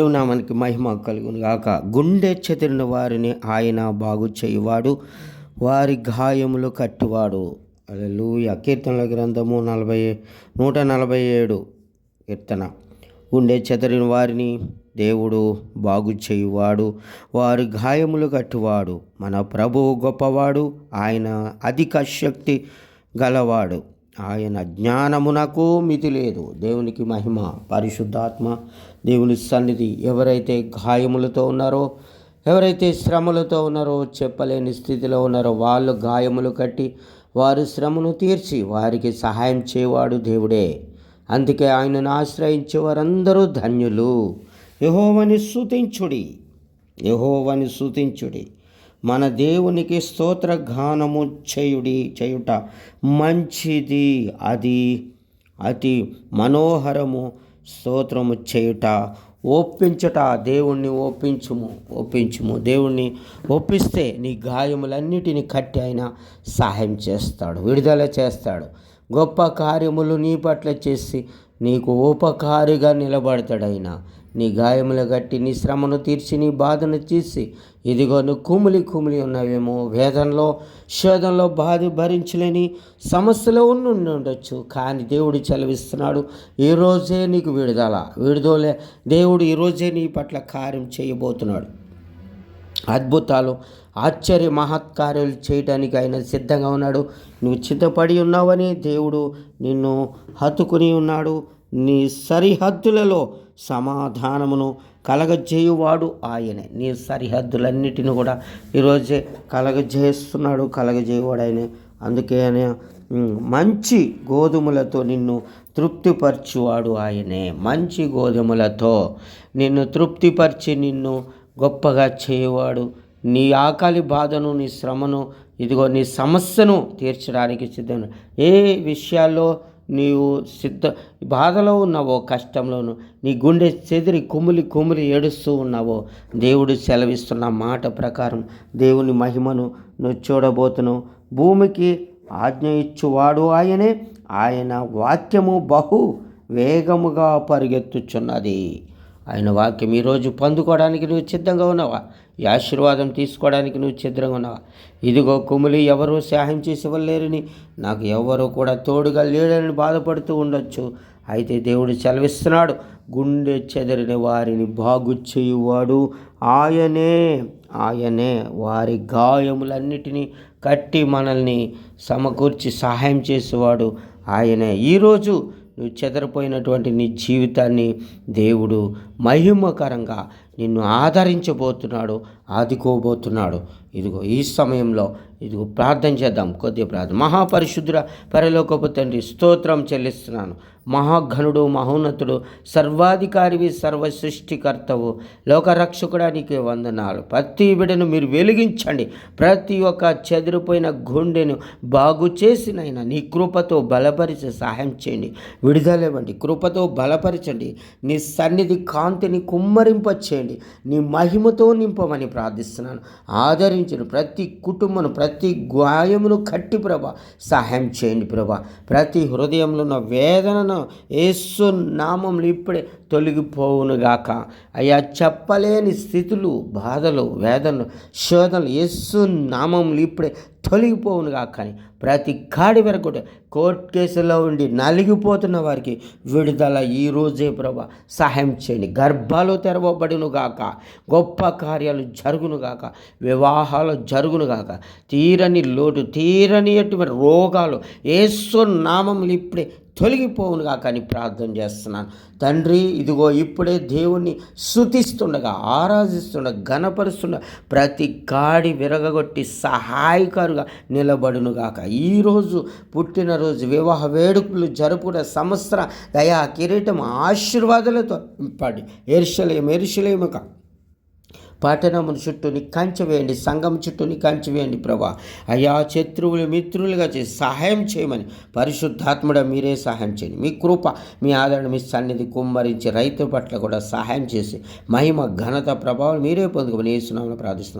దేవునామానికి మహిమ కలుగును గాక గుండె చెదిరిన వారిని ఆయన బాగు చేయువాడు వారి గాయములు కట్టివాడు. అలూయ కీర్తనల గ్రంథము నలభై నూట నలభై ఏడు కీర్తన. గుండె చెదిరిన వారిని దేవుడు బాగు చేయువాడు వారి గాయములు కట్టివాడు. మన ప్రభువు గొప్పవాడు ఆయన అధిక శక్తి గలవాడు. ఆయన జ్ఞానమునకు మితి లేదు. దేవునికి మహిమ పరిశుద్ధాత్మ దేవుని సన్నిధి ఎవరైతే గాయములతో ఉన్నారో ఎవరైతే శ్రమలతో ఉన్నారో చెప్పలేని స్థితిలో ఉన్నారో వాళ్ళు గాయములు కట్టి వారు శ్రమను తీర్చి వారికి సహాయం చేయవాడు దేవుడే. అందుకే ఆయనను ఆశ్రయించే వారందరూ ధన్యులు. యహోవని స్తుతించుడి. యహోవని స్తుతించుడి. మన దేవునికి స్తోత్ర గానము చేయుడి చేయుట మంచిది అది అతి మనోహరము స్తోత్రము చేయుట. ఒప్పించుట దేవుణ్ణి ఒప్పించుము ఒప్పించుము. దేవుణ్ణి ఒప్పిస్తే నీ గాయములన్నిటిని కట్టి ఆయన సహాయం చేస్తాడు విడుదల చేస్తాడు. గొప్ప కార్యములు నీ పట్ల చేసి నీకు ఉపకారిగా నిలబడతాడైనా నీ గాయములు గట్టి నీ శ్రమను తీర్చి నీ బాధను తీసి ఇదిగో నువ్వు కుమిలి కుమిలి ఉన్నావేమో వేదనలో శోధనలో బాధ భరించలేని సమస్యలో ఉండి ఉండొచ్చు. కానీ దేవుడు చలవిస్తున్నాడు ఈరోజే నీకు విడుదల. విడుదలే. దేవుడు ఈరోజే నీ పట్ల కార్యం చేయబోతున్నాడు. అద్భుతాలు ఆశ్చర్య మహత్కార్యాలు చేయడానికి ఆయన సిద్ధంగా ఉన్నాడు. నువ్వు చిత్తపడి ఉన్నావని దేవుడు నిన్ను హత్తుకుని ఉన్నాడు. నీ సరిహద్దులలో సమాధానమును కలగజేయువాడు ఆయనే. నీ సరిహద్దులన్నిటిని కూడా ఈరోజే కలగజేస్తున్నాడు కలగజేయువాడు ఆయనే. అందుకే ఆయన మంచి గోధుమలతో నిన్ను తృప్తిపరచువాడు ఆయనే. మంచి గోధుమలతో నిన్ను తృప్తిపరిచి నిన్ను గొప్పగా చేయవాడు నీ ఆకలి బాధను నీ శ్రమను ఇదిగో నీ సమస్యను తీర్చడానికి సిద్ధం. ఏ విషయాల్లో నీవు సిద్ధ బాధలో ఉన్నావో కష్టంలోను నీ గుండె చెదిరి కుమిలి కుమిలి ఏడుస్తూ ఉన్నావో దేవుడు సెలవిస్తున్న మాట ప్రకారం దేవుని మహిమను నువ్వు చూడబోతున్నావు. భూమికి ఆజ్ఞ ఇచ్చువాడు ఆయనే. ఆయన వాక్యము బహు వేగముగా పరిగెత్తుచున్నది. ఆయన వాక్యం ఈరోజు పొందుకోవడానికి నువ్వు సిద్ధంగా ఉన్నావా? ఈ ఆశీర్వాదం తీసుకోవడానికి నువ్వు సిద్ధంగా ఉన్నావా? ఇదిగో కుమిలి ఎవరు సహాయం చేసేవాళ్ళేరని నాకు ఎవరు కూడా తోడుగా లేడని బాధపడుతూ ఉండొచ్చు. అయితే దేవుడు సెలవిస్తున్నాడు గుండె చెదరిన వారిని బాగు చేయువాడు ఆయనే. ఆయనే వారి గాయములన్నిటినీ కట్టి మనల్ని సమకూర్చి సహాయం చేసేవాడు ఆయనే. ఈరోజు నువ్వు చెదరిపోయినటువంటి నీ జీవితాన్ని దేవుడు మహిమకరంగా నిన్ను ఆదరించబోతున్నాడు ఆదుకోబోతున్నాడు. ఇదిగో ఈ సమయంలో ఇదిగో ప్రార్థన చేద్దాం కొద్దిగా ప్రార్థన. మహాపరిశుద్ధుర పరలోకపు తండ్రి స్తోత్రం చెల్లిస్తున్నాను. మహాఘనుడు మహోన్నతుడు సర్వాధికారివి సర్వ సృష్టికర్తవు లోకరక్షకుడా నీకే వందనాలు. ప్రతి బిడను మీరు వెలిగించండి. ప్రతి ఒక్క చెదిరిపోయిన గుండెను బాగు చేసినైనా నీ కృపతో బలపరిచి సహాయం చేయండి. విడుదలవ్వండి కృపతో బలపరచండి. నీ సన్నిధి కాంతిని కుమ్మరింప చేయండి. నీ మహిమతో నింపమని ప్రార్థిస్తున్నాను. ఆదరించిన. ప్రతి కుటుంబను ప్రతి ప్రతి గాయమును కట్టి ప్రభా సహాయం చేయండి ప్రభా. ప్రతి హృదయంలో ఉన్న వేదనను ఏసు నామంలో ఇప్పుడే తొలగిపోవునుగాక. అయ్యా చెప్పలేని స్థితులు బాధలు వేదనలు శోధనలు యేసు నామములు ఇప్పుడే తొలగిపోవునుగాక అని ప్రతి కాడి వరకు కోర్టు కేసులో ఉండి నలిగిపోతున్న వారికి విడుదల ఈ రోజే ప్రభా. సహాయం చేయండి. గర్భాలు తెరవబడునుగాక గొప్ప కార్యాలు జరుగునుగాక వివాహాలు జరుగునుగాక తీరని లోటు తీరని ఎటువంటి రోగాలు ఏసు నామములు ఇప్పుడే తొలగిపోవునుగా కానీ ప్రార్థన చేస్తున్నాను. తండ్రి ఇదిగో ఇప్పుడే దేవుణ్ణి శుతిస్తుండగా ఆరాధిస్తుండగా గణపరుస్తుండ ప్రతి గాడి విరగగొట్టి సహాయకారుగా నిలబడునుగాక. ఈరోజు పుట్టినరోజు వివాహ వేడుకలు జరుపుకునే సంవత్సర దయా కిరీటం ఆశీర్వాదాలతో నింపండి. ఎరుశలేం ఎరుశలేముగా పట్టణమును చుట్టూని కంచె వేయండి సంఘం చుట్టూని కంచె వేయండి ప్రభా. అయా శత్రువులు మిత్రులుగా చేసి సహాయం చేయమని పరిశుద్ధాత్ముడ మీరే సహాయం చేయండి. మీ కృప మీ ఆదరణ మీ సన్నిధి కుమ్మరించి రైతు పట్ల కూడా సహాయం చేసి మహిమ ఘనత ప్రభావం మీరే పొందుకొని సునామను ప్రార్థిస్తున్నాను